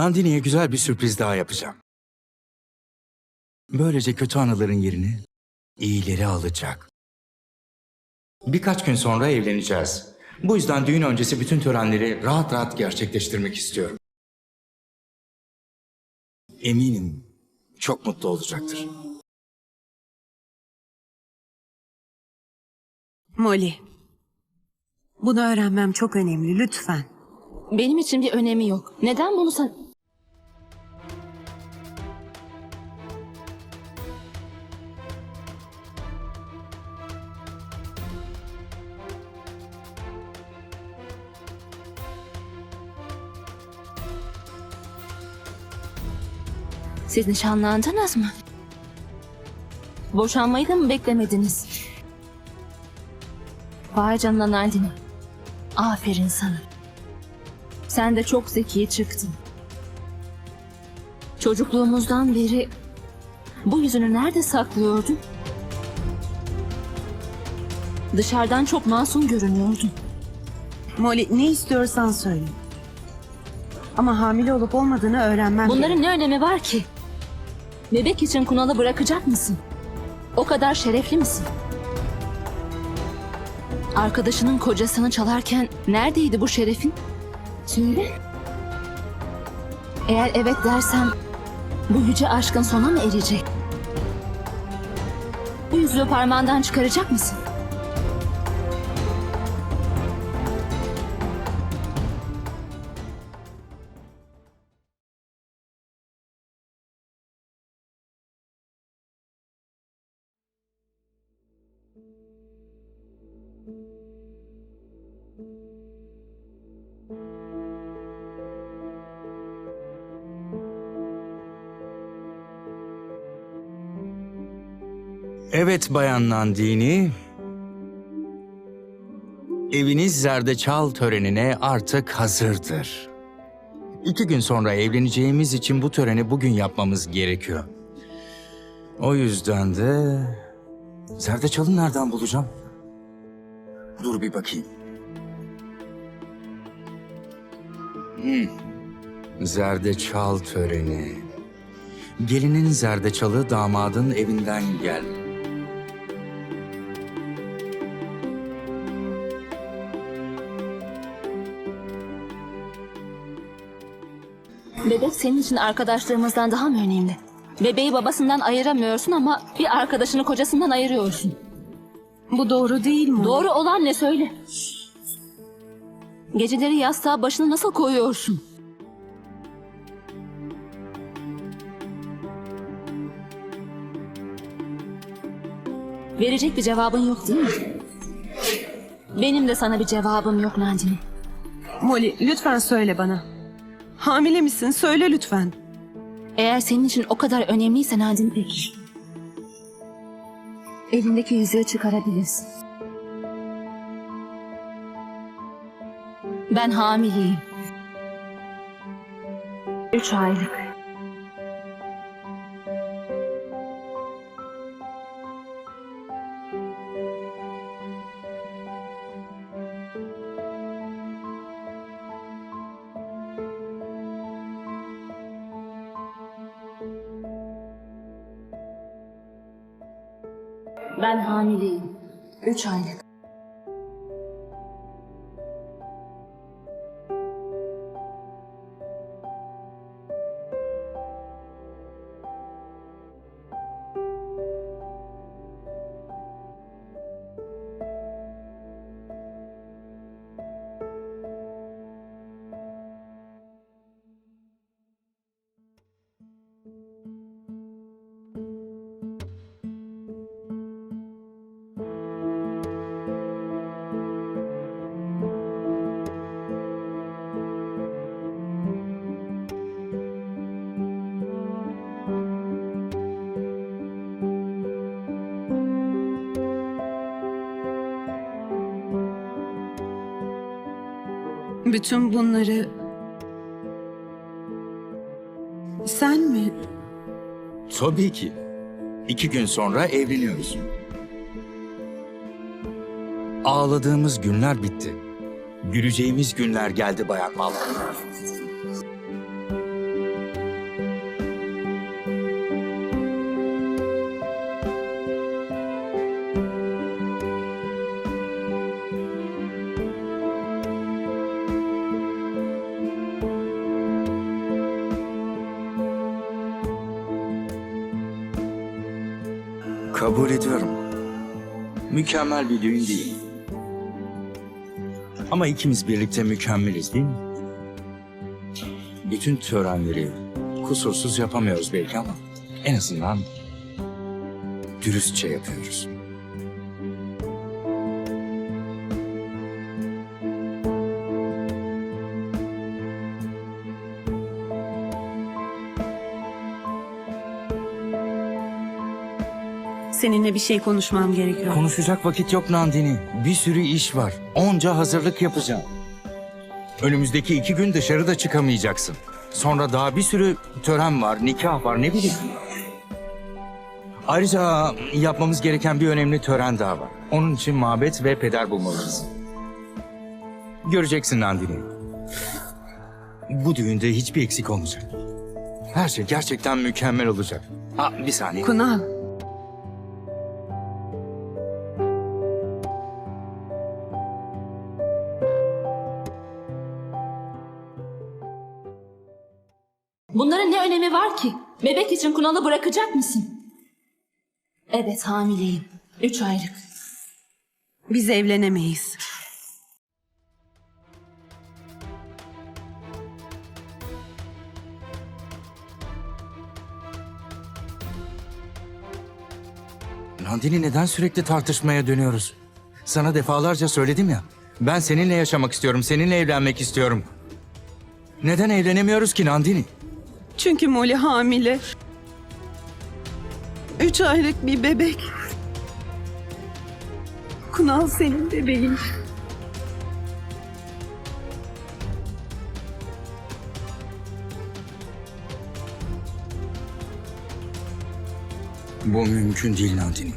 Nandini'ye güzel bir sürpriz daha yapacağım. Böylece kötü anıların yerini iyileri alacak. Birkaç gün sonra evleneceğiz. Bu yüzden düğün öncesi bütün törenleri rahat rahat gerçekleştirmek istiyorum. Eminim çok mutlu olacaktır. Molly. Bunu öğrenmem çok önemli lütfen. Benim için bir önemi yok. Neden bunu sen... Siz nişanlandınız mı? Boşanmayı da mı beklemediniz? Vay canına Nandini. Aferin sana. Sen de çok zeki çıktın. Çocukluğumuzdan beri bu yüzünü nerede saklıyordun? Dışarıdan çok masum görünüyordun. Molly ne istiyorsan söyle. Ama hamile olup olmadığını öğrenmem Bunların gerek. ne önemi var ki? Bebek için Kunal'ı bırakacak mısın? O kadar şerefli misin? Arkadaşının kocasını çalarken neredeydi bu şerefin? Söyle. Eğer evet dersem bu yüce aşkın sona mı erecek? Bu yüzüğü parmağından çıkaracak mısın? Evet Bayan Nandini. Eviniz zerdeçal törenine artık hazırdır. İki gün sonra evleneceğimiz için bu töreni bugün yapmamız gerekiyor. O yüzden de... Zerdeçalı nereden bulacağım? Dur bir bakayım. Hmm. Zerdeçal töreni. Gelinin zerdeçalı damadın evinden gel. Bebek senin için arkadaşlarımızdan daha mı önemli? Bebeği babasından ayıramıyorsun ama bir arkadaşını kocasından ayırıyorsun. Bu doğru değil mi? Doğru olan ne söyle? Geceleri yastığa başını nasıl koyuyorsun? Verecek bir cevabın yok değil mi? Benim de sana bir cevabım yok Nandini. Molly lütfen söyle bana. Hamile misin? Söyle lütfen. Eğer senin için o kadar önemliyse Nandini peki. Elindeki yüzüğü çıkarabilirsin. Ben hamileyim. Üç aylık. Ben hamileyim. Üç aylık. Bütün bunları... Sen mi? Tabii ki. İki gün sonra evleniyoruz. Ağladığımız günler bitti. Güleceğimiz günler geldi Bayan Malhoun. Mükemmel bir düğün değil. Ama ikimiz birlikte mükemmeliz değil mi? Bütün törenleri kusursuz yapamıyoruz belki ama en azından dürüstçe yapıyoruz. Seninle bir şey konuşmam gerekiyor. Konuşacak vakit yok Nandini. Bir sürü iş var. Onca hazırlık yapacağım. Önümüzdeki iki gün dışarıda çıkamayacaksın. Sonra daha bir sürü tören var, nikah var, ne bileyim. Ayrıca yapmamız gereken bir önemli tören daha var. Onun için mabet ve peder bulmalıyız. Göreceksin Nandini. Bu düğünde hiçbir eksik olmayacak. Her şey gerçekten mükemmel olacak. Ha, bir saniye. Kunal. Bebek için Kunal'ı bırakacak mısın? Evet hamileyim. Üç aylık. Biz evlenemeyiz. Nandini neden sürekli tartışmaya dönüyoruz? Sana defalarca söyledim ya. Ben seninle yaşamak istiyorum, seninle evlenmek istiyorum. Neden evlenemiyoruz ki Nandini? Çünkü Molly hamile. Üç aylık bir bebek. Kunal senin bebeğin. Bu mümkün değil Nandini.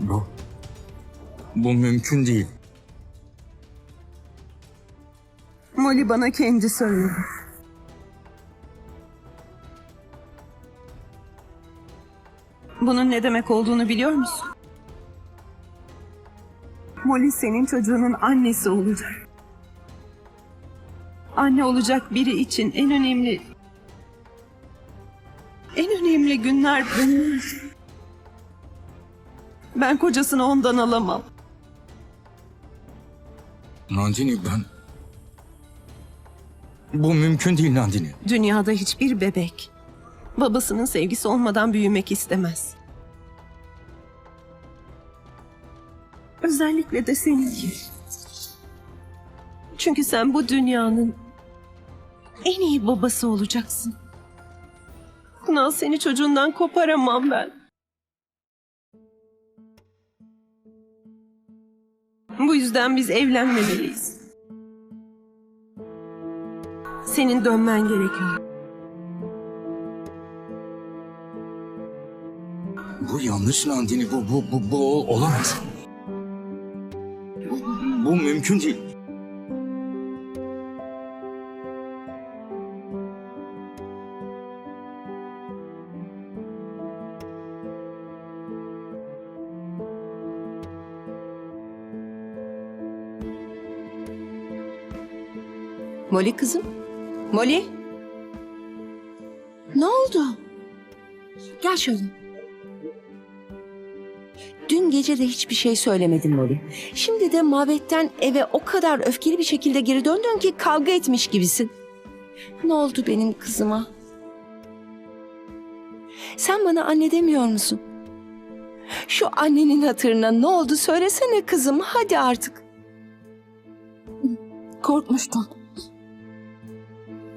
Bu... Bu mümkün değil. Molly bana kendi söyledi. Bunun ne demek olduğunu biliyor musun? Molly senin çocuğunun annesi olacak. Anne olacak biri için en önemli... En önemli günler bunlar. Ben kocasını ondan alamam. Nandini ben... Bu mümkün değil Nandini. Dünyada hiçbir bebek babasının sevgisi olmadan büyümek istemez. Özellikle de senin gibi. Çünkü sen bu dünyanın en iyi babası olacaksın. Kunal seni çocuğundan koparamam ben. Bu yüzden biz evlenmemeliyiz. Senin dönmen gerekiyor. Bu yanlış Nandini. Bu, bu, bu, bu ol- olamaz. Bu, mümkün değil. Molly kızım. Molly. Ne oldu? Gel şöyle. Gece de hiçbir şey söylemedin Molly. Şimdi de mabetten eve o kadar öfkeli bir şekilde geri döndün ki kavga etmiş gibisin. Ne oldu benim kızıma? Sen bana anne demiyor musun? Şu annenin hatırına ne oldu söylesene kızım hadi artık. Korkmuştum.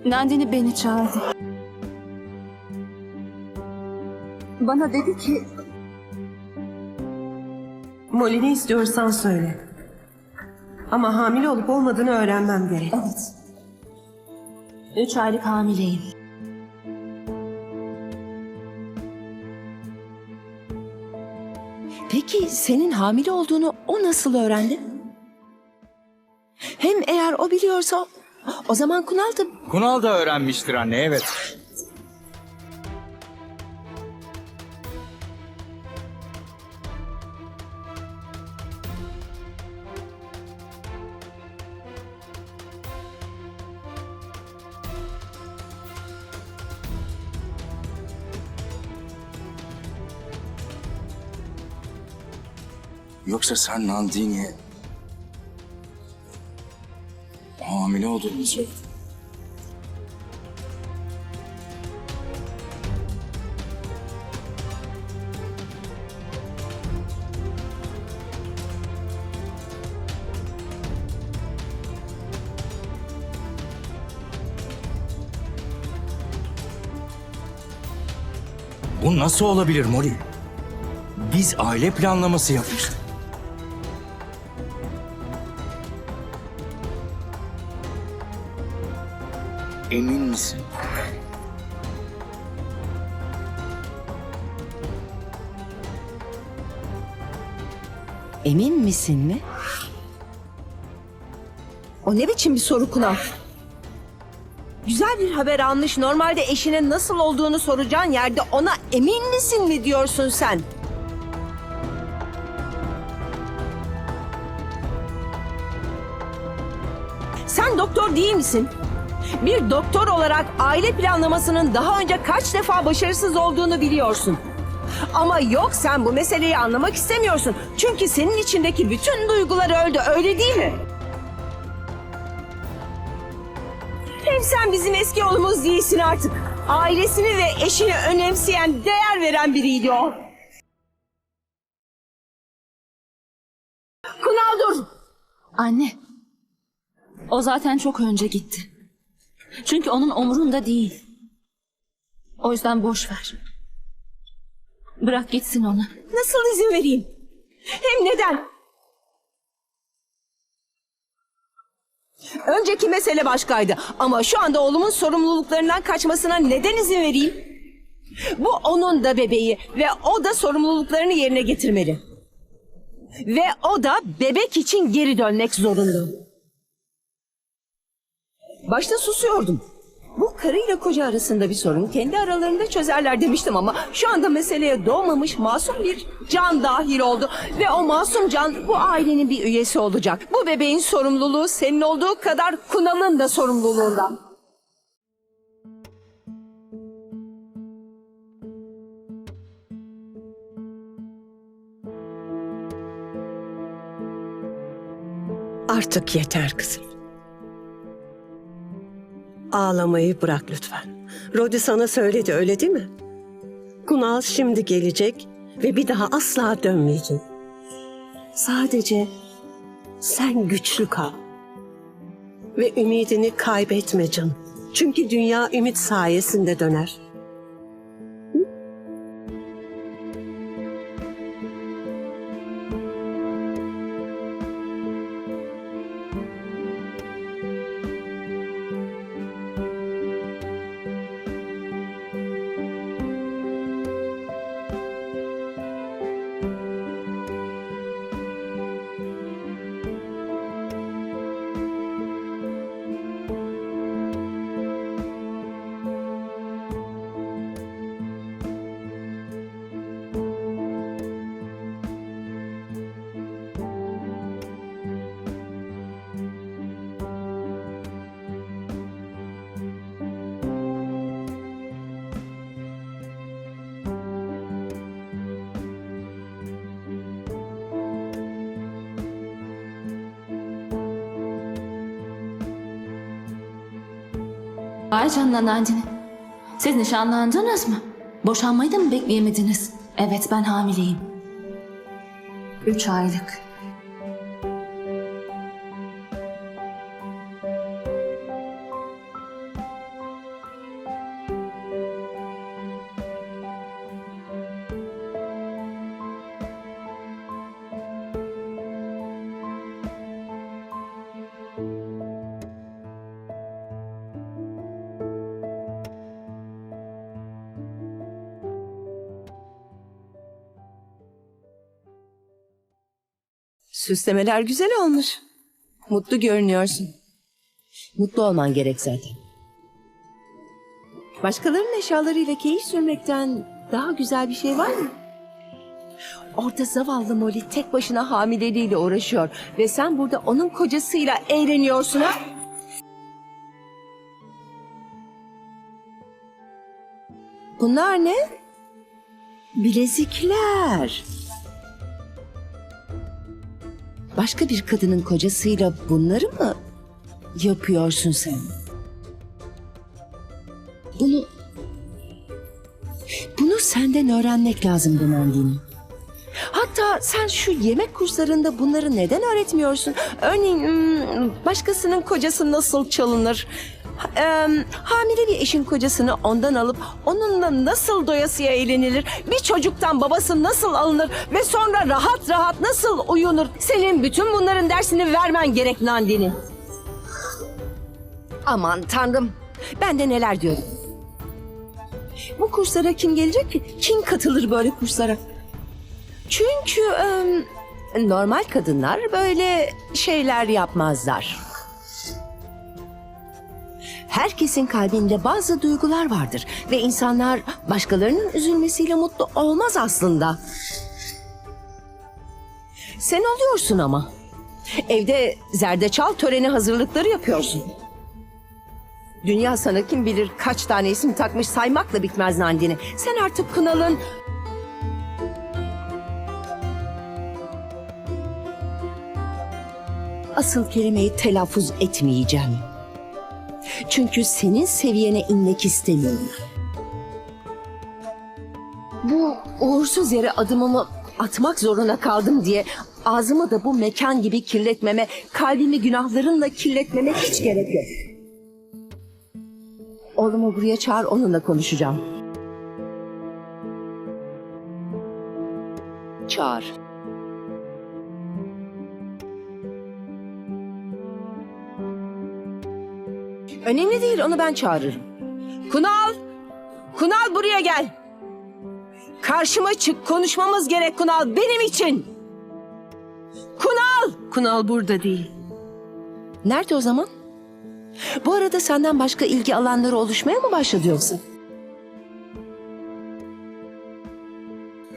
Nandini beni çağırdı. Bana dedi ki Molly ne istiyorsan söyle. Ama hamile olup olmadığını öğrenmem gerek. evet. Üç aylık hamileyim. Peki senin hamile olduğunu o nasıl öğrendi? Hem eğer o biliyorsa o zaman Kunal da Kunal da öğrenmiştir anne, evet. Yoksa sen Nandini'ye hamile olduğunu mu söyledin? Bu nasıl olabilir Molly? Biz aile planlaması yapmıştık. Emin misin? Emin misin mi? O ne biçim bir soru Kunal? Güzel bir haber almış normalde eşinin nasıl olduğunu soracağın yerde ona emin misin mi diyorsun sen? Sen doktor değil misin? Bir doktor olarak aile planlamasının daha önce kaç defa başarısız olduğunu biliyorsun. Ama yok sen bu meseleyi anlamak istemiyorsun. Çünkü senin içindeki bütün duygular öldü öyle değil mi? Hem sen bizim eski oğlumuz değilsin artık. Ailesini ve eşini önemseyen, değer veren biriydi o. Kunal dur. Anne. O zaten çok önce gitti. Çünkü onun umurunda değil. O yüzden boş ver. Bırak gitsin ona. Nasıl izin vereyim? Hem neden? Önceki mesele başkaydı ama şu anda oğlumun sorumluluklarından kaçmasına neden izin vereyim? Bu onun da bebeği ve o da sorumluluklarını yerine getirmeli. Ve o da bebek için geri dönmek zorunda. Başta susuyordum. Bu karıyla koca arasında bir sorun kendi aralarında çözerler demiştim ama şu anda meseleye doğmamış masum bir can dahil oldu. Ve o masum can bu ailenin bir üyesi olacak. Bu bebeğin sorumluluğu senin olduğu kadar Kunal'ın da sorumluluğundan. Artık yeter kızım. Ağlamayı bırak lütfen. Rodi sana söyledi öyle değil mi? Kunal şimdi gelecek ve bir daha asla dönmeyecek. Sadece sen güçlü kal. Ve ümidini kaybetme canım. Çünkü dünya ümit sayesinde döner. Vay canına Nandini. Siz nişanlandınız mı? Boşanmayı da mı bekleyemediniz? Evet ben hamileyim. Üç aylık. Süslemeler güzel olmuş. Mutlu görünüyorsun. Mutlu olman gerek zaten. Başkalarının eşyalarıyla keyif sürmekten daha güzel bir şey var mı? Orada zavallı Molly tek başına hamileliğiyle uğraşıyor ve sen burada onun kocasıyla eğleniyorsun ha? Bunlar ne? Bilezikler. Başka bir kadının kocasıyla bunları mı yapıyorsun sen? Bunu bunu senden öğrenmek lazım Nandini. Hatta sen şu yemek kurslarında bunları neden öğretmiyorsun? Örneğin hmm, başkasının kocası nasıl çalınır? Em, hamile bir eşin kocasını ondan alıp onunla nasıl doyasıya eğlenilir? Bir çocuktan babası nasıl alınır ve sonra rahat rahat nasıl uyunur? Senin bütün bunların dersini vermen gerek Nandini. Aman tanrım ben de neler diyorum. Bu kurslara kim gelecek ki? Kim katılır böyle kurslara? Çünkü em, normal kadınlar böyle şeyler yapmazlar. Herkesin kalbinde bazı duygular vardır ve insanlar başkalarının üzülmesiyle mutlu olmaz aslında. Sen oluyorsun ama. Evde zerdeçal töreni hazırlıkları yapıyorsun. Dünya sana kim bilir kaç tane isim takmış saymakla bitmez Nandini. Sen artık Kunal'ın asıl kelimeyi telaffuz etmeyeceğim. Çünkü senin seviyene inmek istemiyorum. Bu uğursuz yere adımımı atmak zorunda kaldım diye ağzımı da bu mekan gibi kirletmeme, kalbimi günahlarınla kirletmeme hiç gerek yok. Oğlumu buraya çağır onunla konuşacağım. Çağır. Önemli değil onu ben çağırırım. Kunal! Kunal buraya gel. Karşıma çık konuşmamız gerek Kunal benim için. Kunal! Kunal burada değil. Nerede o zaman? Bu arada senden başka ilgi alanları oluşmaya mı başladı yoksa?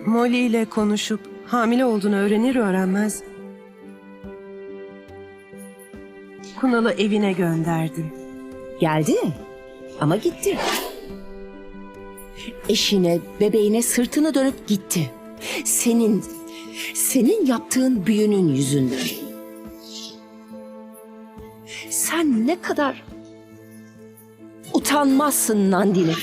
Molly ile konuşup hamile olduğunu öğrenir öğrenmez Kunal'ı evine gönderdim. Geldi ama gitti. Eşine, bebeğine sırtını dönüp gitti. Senin, senin yaptığın büyünün yüzünden. Sen ne kadar utanmazsın Nandini.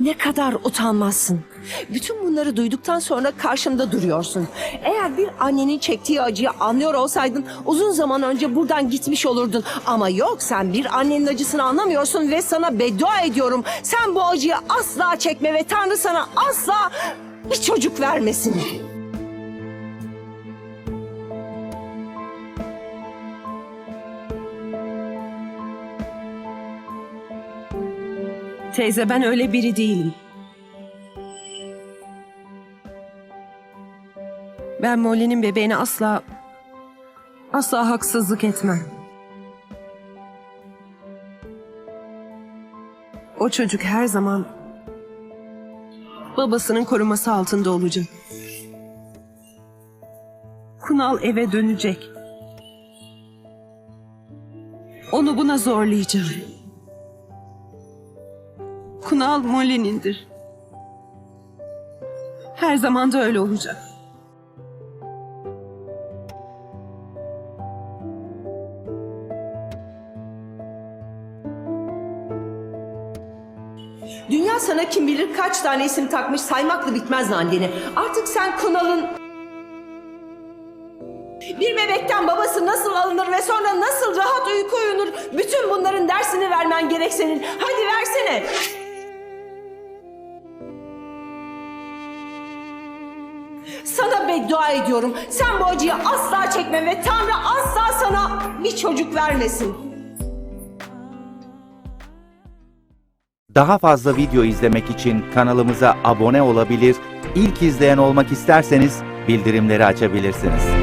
Ne kadar utanmazsın. Bütün bunları duyduktan sonra karşımda duruyorsun. Eğer bir annenin çektiği acıyı anlıyor olsaydın uzun zaman önce buradan gitmiş olurdun. Ama yok sen bir annenin acısını anlamıyorsun ve sana beddua ediyorum. Sen bu acıyı asla çekme ve Tanrı sana asla bir çocuk vermesin. Teyze ben öyle biri değilim. Ben Molly'nin bebeğine asla asla haksızlık etmem. O çocuk her zaman babasının koruması altında olacak. Kunal eve dönecek. Onu buna zorlayacağım. Kunal Molly'nindir. Her zaman da öyle olacak. Dünya sana kim bilir kaç tane isim takmış saymakla bitmez Nandini. Artık sen Kunal'ın... Bir bebekten babası nasıl alınır ve sonra nasıl rahat uyku uyunur... Bütün bunların dersini vermen gerek senin. Hadi versene. Beddua ediyorum. Sen bu acıyı asla çekme ve Tanrı asla sana bir çocuk vermesin. Daha fazla video izlemek için kanalımıza abone olabilir, ilk izleyen olmak isterseniz bildirimleri açabilirsiniz.